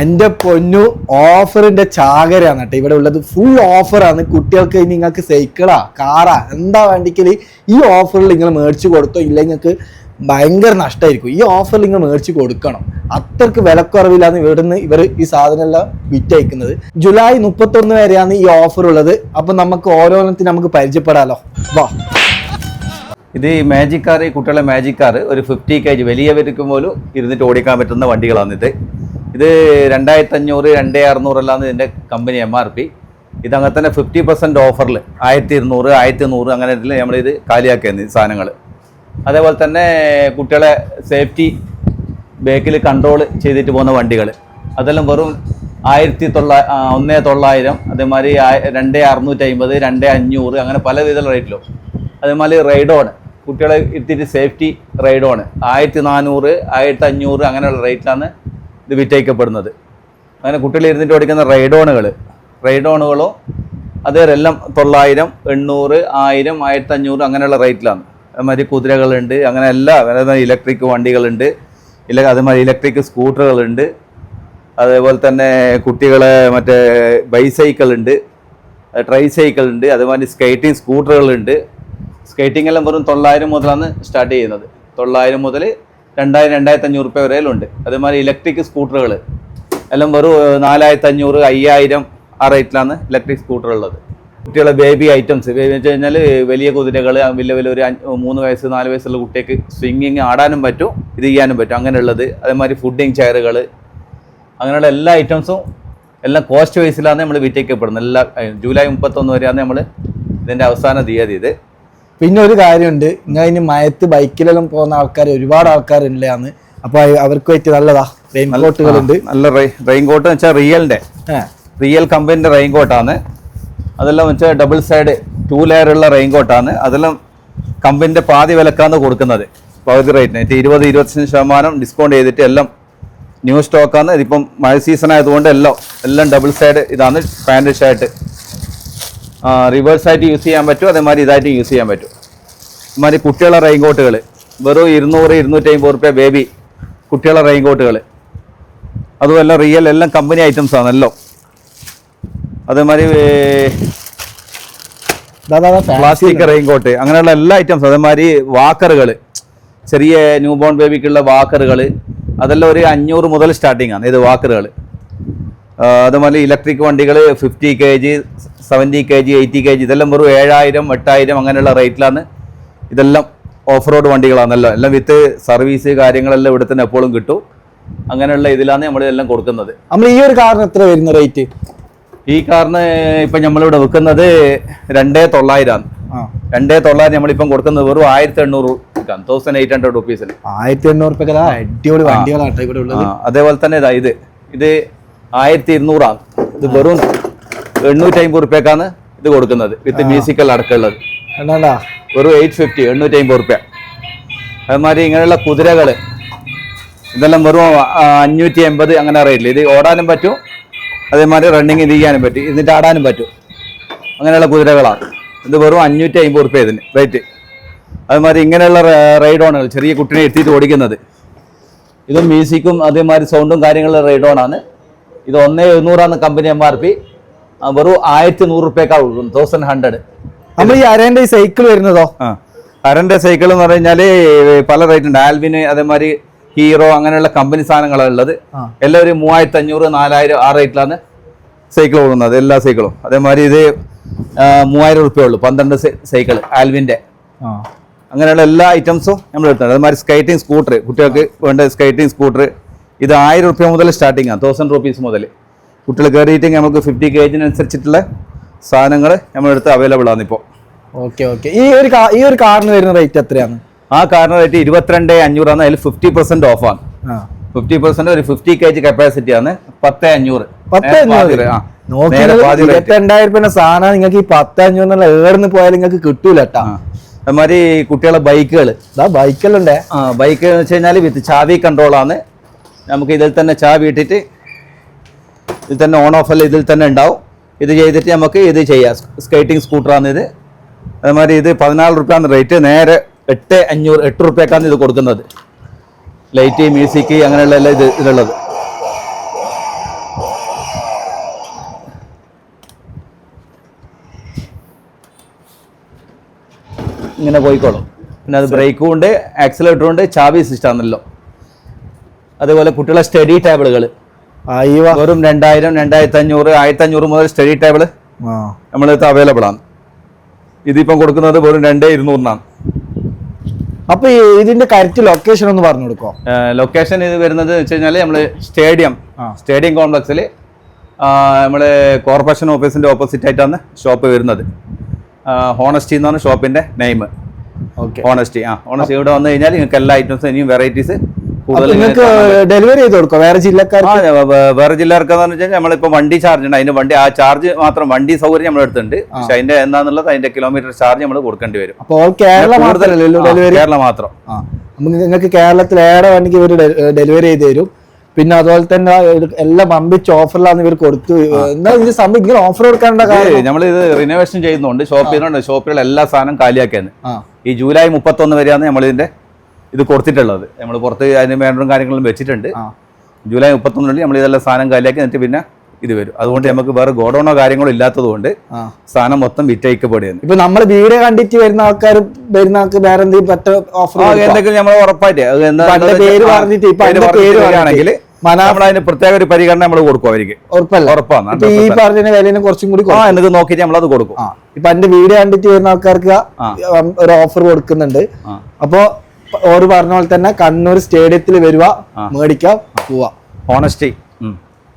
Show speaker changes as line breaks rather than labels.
എന്റെ പൊന്നു ഓഫറിന്റെ ചാകരയാണ് കേട്ടോ. ഇവിടെ ഉള്ളത് ഫുൾ ഓഫറാണ്. കുട്ടികൾക്ക് നിങ്ങൾക്ക് സൈക്കിളാ കാറാ എന്താ വേണ്ടിക്കൽ ഈ ഓഫറിൽ നിങ്ങൾ മേടിച്ചു കൊടുത്തോ ഇല്ലെങ്കിൽ നിങ്ങൾക്ക് ഭയങ്കര നഷ്ടമായിരിക്കും ഈ ഓഫറിൽ നിങ്ങൾ മേടിച്ച് കൊടുക്കണം. അത്രയ്ക്ക് വിലക്കുറവിലാണ് ഇവിടുന്ന് ഇവർ ഈ സാധനമെല്ലാം വിറ്റയക്കുന്നത് ജൂലൈ മുപ്പത്തൊന്ന് വരെയാണ് ഈ ഓഫർ ഉള്ളത്. അപ്പൊ നമുക്ക് ഓരോന്നത്തിന് നമുക്ക് പരിചയപ്പെടാലോ. വാ.
ഇത് ഈ മാജിക് കാർ കുട്ടികളെ മാജിക് കാർ ഒരു ഫിഫ്റ്റി കെ ജി വലിയ പോലും ഇരുന്നിട്ട് ഓടിക്കാൻ പറ്റുന്ന വണ്ടികളാണ് ഇത് രണ്ടായിരത്തി അഞ്ഞൂറ് രണ്ടേ അറുന്നൂറെല്ലാം ഇതിന്റെ കമ്പനി എം ആർ പി ഇത് അങ്ങനെ തന്നെ ഫിഫ്റ്റി പെർസെന്റ് ഓഫറിൽ ആയിരത്തി ഇരുന്നൂറ് ആയിരത്തി നൂറ് അങ്ങനെ നമ്മളിത് കാലിയാക്കിയത് സാധനങ്ങൾ അതേപോലെ തന്നെ കുട്ടികളെ സേഫ്റ്റി ബേക്കിൽ കൺട്രോൾ ചെയ്തിട്ട് പോകുന്ന വണ്ടികൾ അതെല്ലാം വെറും ആയിരത്തി തൊള്ളാ ഒന്നേ തൊള്ളായിരം അതേമാതിരി രണ്ടേ അറുന്നൂറ്റി അമ്പത് രണ്ടേ അഞ്ഞൂറ് അങ്ങനെ പല വിധ റേറ്റിലും അതേമാതിരി റൈഡോൺ കുട്ടികളെ ഇരുത്തിയിട്ട് സേഫ്റ്റി റൈഡോൺ ആയിരത്തി നാനൂറ് ആയിരത്തി അഞ്ഞൂറ് അങ്ങനെയുള്ള റേറ്റിലാണ് ഇത് വിറ്റയിക്കപ്പെടുന്നത് അങ്ങനെ കുട്ടികൾ ഇരുന്നിട്ട് ഓടിക്കുന്ന റൈഡോണുകൾ റൈഡോണുകളോ അതേരെല്ലാം തൊള്ളായിരം എണ്ണൂറ് ആയിരം ആയിരത്തി അഞ്ഞൂറ് അങ്ങനെയുള്ള റേറ്റിലാണ്. അതേമാതിരി കുതിരകളുണ്ട് അങ്ങനെ എല്ലാ അതേമാതിരി ഇലക്ട്രിക് വണ്ടികളുണ്ട് ഇല്ല അതേമാതിരി ഇലക്ട്രിക് സ്കൂട്ടറുകളുണ്ട് അതേപോലെ തന്നെ കുട്ടികളെ മറ്റേ ബൈസൈക്കിൾ ഉണ്ട് ട്രൈ സൈക്കിൾ ഉണ്ട് അതേമാതിരി സ്കേറ്റിംഗ് സ്കൂട്ടറുകളുണ്ട്. സ്കേറ്റിംഗ് എല്ലാം വെറും തൊള്ളായിരം മുതലാണ് സ്റ്റാർട്ട് ചെയ്യുന്നത്. തൊള്ളായിരം മുതൽ രണ്ടായിരം രണ്ടായിരത്തി അഞ്ഞൂറ് രൂപ വരെയിലുണ്ട് അതേമാതിരി ഇലക്ട്രിക് സ്കൂട്ടറുകൾ എല്ലാം വെറും നാലായിരത്തി അഞ്ഞൂറ് അയ്യായിരം ആ റേറ്റിലാണ് ഇലക്ട്രിക് സ്കൂട്ടർ ഉള്ളത്. കുട്ടികളെ ബേബി ഐറ്റംസ് ബേബി വെച്ച് കഴിഞ്ഞാൽ വലിയ കുതിരകൾ വലിയ വലിയ ഒരു മൂന്ന് വയസ്സ് നാല് വയസ്സുള്ള കുട്ടിക്ക് സ്വിങ്ങിങ് ആടാനും പറ്റും ഇത് ചെയ്യാനും പറ്റും. അങ്ങനെയുള്ളത്. അതേമാതിരി ഫുഡിങ് ചെയറുകൾ അങ്ങനെയുള്ള എല്ലാ ഐറ്റംസും എല്ലാം കോസ്റ്റ് വൈസിലാണ് നമ്മൾ വിറ്റയ്ക്കപ്പെടുന്നത് എല്ലാ ജൂലൈ മുപ്പത്തൊന്ന് വരെയാണ് നമ്മൾ ഇതിന്റെ അവസാന തീയതി ഇത്.
പിന്നെ ഒരു കാര്യമുണ്ട്. നിങ്ങൾ ഇനി മയത്ത് ബൈക്കിലെല്ലാം പോകുന്ന ആൾക്കാർ ഒരുപാട് ആൾക്കാരുള്ളതാണ് അപ്പൊ അവർക്ക് പറ്റിയ നല്ലതാ. റെയിൻ കോട്ടുകളുണ്ട്
നല്ല റെയിൻ കോട്ട് വെച്ചാൽ റിയലിന്റെ റിയൽ കമ്പനിന്റെ റെയിൻ കോട്ടാണ് അതെല്ലാം വെച്ചാൽ ഡബിൾ സൈഡ് ടു ലെയർ ഉള്ള റെയിൻ കോട്ടാണ് അതെല്ലാം കമ്പനിന്റെ പാതി വിലക്കാണ് കൊടുക്കുന്നത്. പകുതി റേറ്റിന് ഇരുപത് ഇരുപത്തഞ്ച് ശതമാനം ഡിസ്കൗണ്ട് ചെയ്തിട്ട് എല്ലാം ന്യൂ സ്റ്റോക്കാണ് ഇതിപ്പം മഴ സീസൺ ആയതുകൊണ്ട് എല്ലാം എല്ലാം ഡബിൾ സൈഡ് ഇതാണ് പാന്റ് ഷർട്ട് റിവേഴ്സ് ആയിട്ട് യൂസ് ചെയ്യാൻ പറ്റും അതേമാതിരി ഇതായിട്ട് യൂസ് ചെയ്യാൻ പറ്റും. ഇമാതിരി കുട്ടികളെ റെയിൻ കോട്ടുകൾ വെറും ഇരുന്നൂറ് ഇരുന്നൂറ്റി അമ്പത് റുപ്യ ബേബി കുട്ടികളെ റെയിൻ കോട്ടുകൾ അതുമല്ല റിയൽ എല്ലാം കമ്പനി ഐറ്റംസ് ആണ് എല്ലാം അതേമാതിരി പ്ലാസ്റ്റിക് റെയിൻ കോട്ട് അങ്ങനെയുള്ള എല്ലാ ഐറ്റംസ് അതേമാതിരി വാക്കറുകൾ ചെറിയ ന്യൂബോൺ ബേബിക്കുള്ള വാക്കറുകൾ അതെല്ലാം ഒരു അഞ്ഞൂറ് മുതൽ സ്റ്റാർട്ടിംഗ് ആണ് ഇത് വാക്കറുകൾ അതുപോലെ ഇലക്ട്രിക് വണ്ടികൾ fifty K G seventy K G eighty K G ഇതെല്ലാം വെറും ഏഴായിരം എട്ടായിരം അങ്ങനെയുള്ള റേറ്റിലാണ് ഇതെല്ലാം ഓഫ് റോഡ് വണ്ടികളാണല്ലോ. എല്ലാം വിത്ത് സർവീസ് കാര്യങ്ങളെല്ലാം ഇവിടെ തന്നെ എപ്പോഴും കിട്ടും. അങ്ങനെയുള്ള ഇതിലാണ് നമ്മൾ ഇതെല്ലാം കൊടുക്കുന്നത്.
നമ്മൾ ഈ ഒരു കാറിന് എത്ര വരുന്ന റേറ്റ്
ഈ കാറിന് ഇപ്പം നമ്മളിവിടെ വിൽക്കുന്നത് രണ്ടേ തൊള്ളായിരമാണ് രണ്ടേ തൊള്ളായിരം നമ്മളിപ്പം കൊടുക്കുന്നത് വെറും ആയിരത്തി എണ്ണൂറ് തൗസൻഡ് എയ്റ്റ് ഹൺഡ്രഡ് റുപ്പീസിന്
ആയിരത്തി എണ്ണൂറ് അടിപൊളി വണ്ടികളാണ് ഇവിടെ ഉള്ളത്.
അതേപോലെ തന്നെ ഇതാ ഇത്. ഇത് ആയിരത്തി ഇരുന്നൂറാണ് ഇത് വെറും എണ്ണൂറ്റി അമ്പത് റുപ്യക്കാണ് ഇത് കൊടുക്കുന്നത്. വിത്ത് മ്യൂസിക്കൽ അടക്കമുള്ളത് വെറും എയ്റ്റ് ഫിഫ്റ്റി എണ്ണൂറ്റി അമ്പത് റുപ്യ. അതുമാതിരി ഇങ്ങനെയുള്ള കുതിരകൾ ഇതെല്ലാം വെറും അഞ്ഞൂറ്റി എൺപത് അങ്ങനെ റേറ്റിൽ ഇത് ഓടാനും പറ്റും അതേമാതിരി റണ്ണിങ് ഇത് ചെയ്യാനും പറ്റും ഇതിന്റെ ആടാനും പറ്റും. അങ്ങനെയുള്ള കുതിരകളാണ് ഇത് വെറും അഞ്ഞൂറ്റി അമ്പത് റുപ്യ ഇതിന് റേറ്റ് അതുമാതിരി ഇങ്ങനെയുള്ള റൈഡോണുകൾ ചെറിയ കുട്ടിനെ എത്തിയിട്ട് ഓടിക്കുന്നത്. ഇതും മ്യൂസിക്കും അതേമാതിരി സൗണ്ടും കാര്യങ്ങളുള്ള റൈഡോണാണ് ഇത് ഒന്നേ എഴുന്നൂറാണ് കമ്പനി എം ആർ പി. വെറും ആയിരത്തി നൂറ് റുപ്യക്കാണ് തൗസൻഡ് ഹൺഡ്രഡ്
നമ്മൾ ഈ അരേന്റെ ഈ സൈക്കിൾ വരുന്നതോ?
ആ അരന്റെ സൈക്കിൾ എന്ന് പറഞ്ഞു കഴിഞ്ഞാൽ പല റേറ്റ് ഉണ്ട്. ആൽവിന് അതേമാതിരി ഹീറോ അങ്ങനെയുള്ള കമ്പനി സാധനങ്ങളാണ് ഉള്ളത്.
എല്ലാവരും
എല്ലാം ഒരു മൂവായിരത്തി അഞ്ഞൂറ് നാലായിരം ആ റേറ്റിലാണ് സൈക്കിൾ കൊടുക്കുന്നത് എല്ലാ സൈക്കിളും അതേമാതിരി ഇത് മൂവായിരം റുപ്യ ഉള്ളൂ. പന്ത്രണ്ട് സൈക്കിൾ ആൽവിന്റെ അങ്ങനെയുള്ള എല്ലാ ഐറ്റംസും നമ്മൾ എടുത്തുണ്ട് അതേമാതിരി സ്കേറ്റിംഗ് സ്കൂട്ടർ കുട്ടികൾക്ക് വേണ്ട സ്കേറ്റിംഗ് സ്കൂട്ടർ ഇത് ആയിരം റുപ്യ മുതൽ സ്റ്റാർട്ടിംഗ് ആണ് തൗസൻഡ് റുപ്പീസ് മുതൽ. കുട്ടികൾ കയറിയിട്ട് നമുക്ക് ഫിഫ്റ്റി കെ ജിനനുസരിച്ചിട്ടുള്ള സാധനങ്ങൾ നമ്മളെടുത്ത് അവൈലബിൾ ആണ് ഇപ്പോൾ
ഓക്കെ ഓക്കെ ഈ ഒരു ഈ ഒരു കാറിന് വരുന്ന റേറ്റ് എത്രയാണ്?
ആ കാറിന് റേറ്റ് ഇരുപത്തിരണ്ട് അഞ്ഞൂറാണ് അതിൽ ഫിഫ്റ്റി പെർസെന്റ് ഓഫാണ് ഫിഫ്റ്റി പെർസെന്റ് ഒരു ഫിഫ്റ്റി കെ ജി കപ്പാസിറ്റി ആണ്. പത്ത് അഞ്ഞൂറ്.
പത്ത് അഞ്ഞൂറ്?
ആ.
ഇരുപത്തിരണ്ടായിരം രൂപ സാധനം നിങ്ങൾക്ക് ഈ പത്ത് അഞ്ഞൂറിനുള്ള ഏടുന്ന് പോയാലും നിങ്ങൾക്ക് കിട്ടൂല കേട്ടാ.
അതുമാതിരി കുട്ടികളെ ബൈക്കുകൾ
ബൈക്കെല്ലാം ഉണ്ടേ.
ബൈക്ക് എന്ന് വെച്ച് കഴിഞ്ഞാൽ വിത്ത് ചാവി കൺട്രോളാണ് നമുക്ക് ഇതിൽ തന്നെ ചാവി ഇട്ടിട്ട് ഇതിൽ തന്നെ ഓൺ ഓഫ് എല്ലാം ഇതിൽ തന്നെ ഉണ്ടാവും. ഇത് ചെയ്തിട്ട് നമുക്ക് ഇത് ചെയ്യാം. സ്കേറ്റിംഗ് സ്കൂട്ടറാണ് ഇത്. അതേമാതിരി ഇത് പതിനാല് റുപ്യാണ് റേറ്റ് നേരെ എട്ട് അഞ്ഞൂറ് എട്ട് റുപ്യക്കാണ് ഇത് കൊടുക്കുന്നത്. ലൈറ്റ് മ്യൂസിക് അങ്ങനെയുള്ള എല്ലാം ഇത് ഇതുള്ളത് ഇങ്ങനെ പോയിക്കോളും. പിന്നെ അത് ബ്രേക്കും ഉണ്ട് ആക്സിലേറ്ററും ഉണ്ട് ചാവി സിസ്റ്റാണല്ലോ അതുപോലെ കുട്ടികളെ സ്റ്റഡി ടേബിളുകൾ വെറും രണ്ടായിരം രണ്ടായിരത്തി അഞ്ഞൂറ് ആയിരത്തി അഞ്ഞൂറ് മുതൽ സ്റ്റഡി ടേബിൾ നമ്മളടുത്ത് അവൈലബിൾ ആണ്. ഇതിപ്പം കൊടുക്കുന്നത് വെറും രണ്ടേ ഇരുന്നൂറിനാണ്.
അപ്പൊ ഇതിന്റെ കറക്റ്റ് ലൊക്കേഷൻ ഒന്ന് പറഞ്ഞു കൊടുക്കോ?
ലൊക്കേഷൻ ഇത് വരുന്നത് വെച്ച് കഴിഞ്ഞാൽ നമ്മൾ സ്റ്റേഡിയം സ്റ്റേഡിയം കോംപ്ലക്സിൽ നമ്മൾ കോർപ്പറേഷൻ ഓഫീസിന്റെ ഓപ്പോസിറ്റ് ആയിട്ടാണ് ഷോപ്പ് വരുന്നത്. ഹോണസ്റ്റി എന്നാണ് ഷോപ്പിന്റെ നെയിം
ഓക്കെ
ഹോണസ്റ്റി ആ. ഹോണസ്റ്റി ഇവിടെ വന്നു കഴിഞ്ഞാൽ നിങ്ങൾക്ക് എല്ലാ ഐറ്റംസും ഇനിയും വെറൈറ്റീസ്
നിങ്ങൾക്ക് ഡെലിവറി ചെയ്ത് കൊടുക്കും വേറെ ജില്ലക്കാർക്ക്?
വേറെ വേ- എന്ന് വെച്ചാൽ നമ്മളിപ്പോ വണ്ടി ചാർജ് ഉണ്ട്. അതിന് വണ്ടി ആ ചാർജ് മാത്രം വണ്ടി സൗകര്യം നമ്മൾ എടുത്തിട്ടുണ്ട്. പക്ഷെ അതിന്റെ എന്താന്നുള്ളത് അതിന്റെ കിലോമീറ്റർ ചാർജ് നമ്മൾ കൊടുക്കേണ്ടി വരും.
അപ്പോൾ കേരള മാത്രമല്ലല്ലോ ഡെലിവറി
കേരള മാത്രം.
നിങ്ങൾക്ക് കേരളത്തിൽ ഏറെ വണ്ടിക്ക് ഇവർ ഡെലിവറി ചെയ്ത് തരും. പിന്നെ അതുപോലെ തന്നെ എല്ലാം പമ്പിച്ച് ഓഫറിലാണ് ഇവർ കൊടുത്തു. എന്താ ഇത് സംഭവം ഇങ്ങനെ ഓഫർ കൊടുക്കാനുള്ള കാരണം?
നമ്മൾ ഇത് റിനോവേഷൻ ചെയ്യുന്നുണ്ട് ഷോപ്പ് ചെയ്യുന്നുണ്ട് ഷോപ്പിലുള്ള എല്ലാ സാധനം കാലിയാക്കിയാണ്. ഈ ജൂലൈ മുപ്പത്തൊന്ന് വരെയാണ് നമ്മൾ ഇതിന്റെ ഇത് കൊടുത്തിട്ടുള്ളത്. നമ്മൾ പുറത്ത് അതിന് വേണ്ടും കാര്യങ്ങളും വെച്ചിട്ടുണ്ട്. ജൂലൈ മുപ്പത്തൊന്ന് വരെ നമ്മൾ ഇതെല്ലാം സാധനം കാലിയാക്കി എന്നിട്ട് പിന്നെ ഇത് വരും. അതുകൊണ്ട് നമുക്ക് വേറെ ഗോഡൗണോ കാര്യങ്ങളോ ഇല്ലാത്തത് കൊണ്ട്
ആ.
സാധനം മൊത്തം വിറ്റയക്കപ്പെടുകയാണ്
ഇപ്പൊ നമ്മൾ വീഡിയോ കണ്ടിട്ട് വരുന്ന ആൾക്കാർ വരുന്ന ആൾക്ക് വേറെ എന്തെങ്കിലും പറ്റ ഓഫർ
എന്തെങ്കിലും നമ്മൾ ഉറപ്പായിട്ട്. അത് നമ്മൾ അതിന് പ്രത്യേക ഒരു പരിഗണന നമ്മൾ കൊടുക്കും അവർക്ക്. ഉറപ്പാണ്.
ഈ പറഞ്ഞ വിലനെ കുറച്ചും കൂടി കുറ-
നോക്കിയിട്ട് നോക്കിയിട്ട് നമ്മളത് കൊടുക്കും.
ഇപ്പൊ എന്റെ വീഡിയോ കണ്ടിട്ട് വരുന്ന ആൾക്കാർക്ക് ഒരു ഓഫർ കൊടുക്കുന്നുണ്ട്. അപ്പോ ഓര് പറഞ്ഞ പോലെ തന്നെ കണ്ണൂർ സ്റ്റേഡിയത്തിൽ വരുക
മേടിക്കുക
മേടിക്കാം പോവാ.
ഹോണസ്റ്റി